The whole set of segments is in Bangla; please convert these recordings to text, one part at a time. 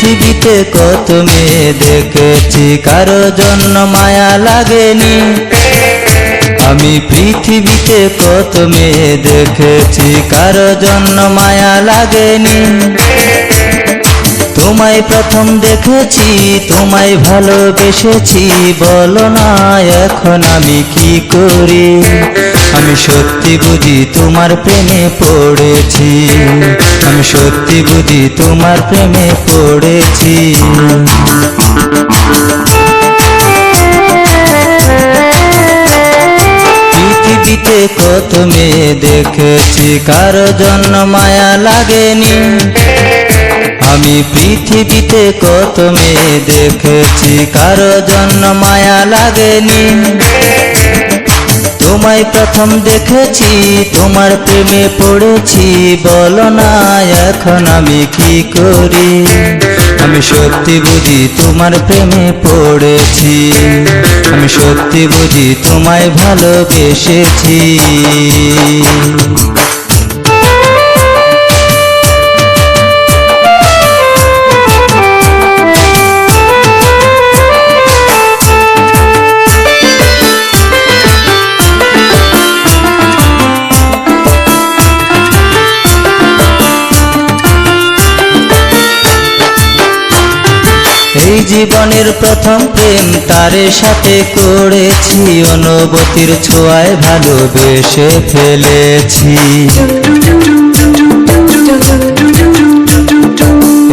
পৃথিবীতে কত মেয়ে দেখেছি, কারও জন্য মায়া লাগেনি। আমি পৃথিবীতে কত মেয়ে দেখেছি, কারও জন্য মায়া লাগেনি। তোমায় প্রথম দেখেছি, তোমায় ভালোবেসেছি, বলো না এখন আমি কি করি? আমি সত্যি বুঝি তোমার প্রেমে পড়েছি। আমি সত্যি বুঝি তোমার প্রেমে পড়েছি। পৃথিবীতে কত মেয়ে দেখেছি, কারও জন্য মায়া লাগেনি। আমি পৃথিবীতে কত মেয়ে দেখেছি, কারও জন্য মায়া লাগেনি। তোমায় প্রথম দেখেছি, তোমার প্রেমে পড়েছি। বলো না, এখন আমি কি করি? আমি সত্যি বুঝি তোমার প্রেমে পড়েছি। আমি সত্যি বুঝি তোমায় ভালোবেসেছি। এই জীবনের প্রথম প্রেম তারে সাথে করেছি অনুভূতির ছোঁয়ায় ভালোবেসে ফেলেছি।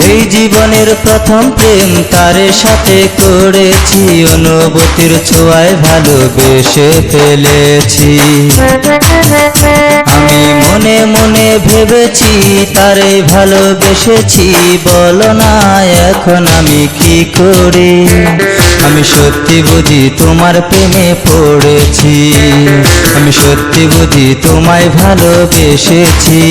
এই জীবনের প্রথম প্রেম তারে সাথে করেছি? অনুভূতির ছোঁয়ায় ভালোবেসে ফেলেছি। আমি মনে মনে ভেবেছি, তারে ভালোবেসেছি। বলো না, এখন আমি কি করি? আমি সত্যি বুঝি তোমার প্রেমে পড়েছি। আমি সত্যি বুঝি তোমায় ভালোবেসেছি।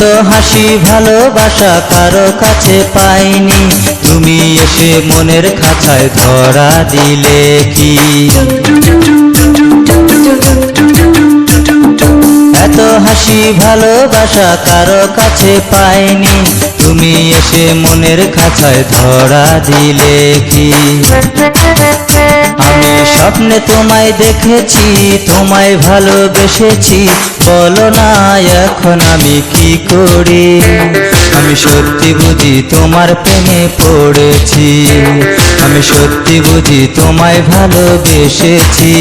এত হাসি ভালোবাসা কারও কাছে পাইনি। তুমি এসে মনের খাঁচায় ধরা দিলে কি? এত হাসি ভালোবাসা কারও কাছে পাইনি। তুমি এসে মনের খাঁচায় ধরা দিলে কি? আমি স্বপ্নে তোমায় দেখেছি, তোমায় ভালোবেসেছি। বলো না, এখন আমি কি করি? আমি সত্যি বুঝি তোমার প্রেমে পড়েছি। আমি সত্যি বুঝি তোমায় ভালোবেসেছি।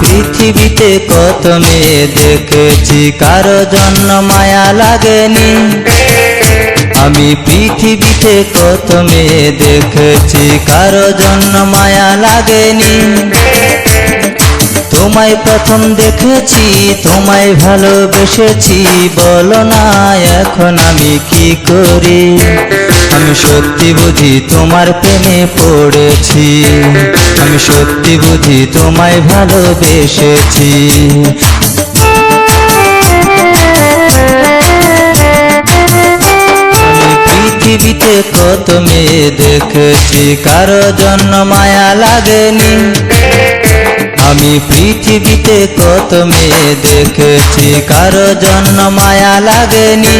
পৃথিবীতে কত মেয়ে দেখেছি, কারও জন্য মায়া লাগেনি। আমি পৃথিবীতে কত মেয়ে দেখেছি, কারও জন্য মায়া লাগেনি। তোমায় প্রথম দেখেছি, তোমায় ভালোবেসেছি, বলো না এখন আমি কি করি? আমি সত্যি বুঝি তোমার প্রেমে পড়েছি। আমি সত্যি বুঝি তোমায় ভালোবেসেছি। কত মেয়ে দেখেছি কারও জন্য মায়া লাগেনি? আমি পৃথিবীতে কত মেয়ে দেখেছি কারও জন্য মায়া লাগেনি?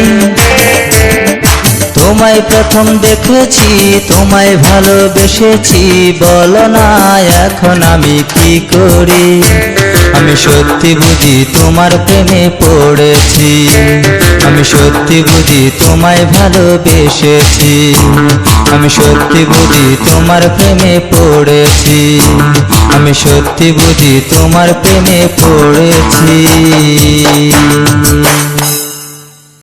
তোমায় প্রথম দেখেছি, তোমায় ভালোবেসেছি, বলো না এখন আমি কি করি? আমি সত্যি বুঝি তোমার প্রেমে পড়েছি। আমি সত্যি বুঝি তোমায় ভালোবেসেছি। আমি সত্যি বুঝি তোমার প্রেমে পড়েছি। আমি সত্যি বুঝি তোমার প্রেমে পড়েছি।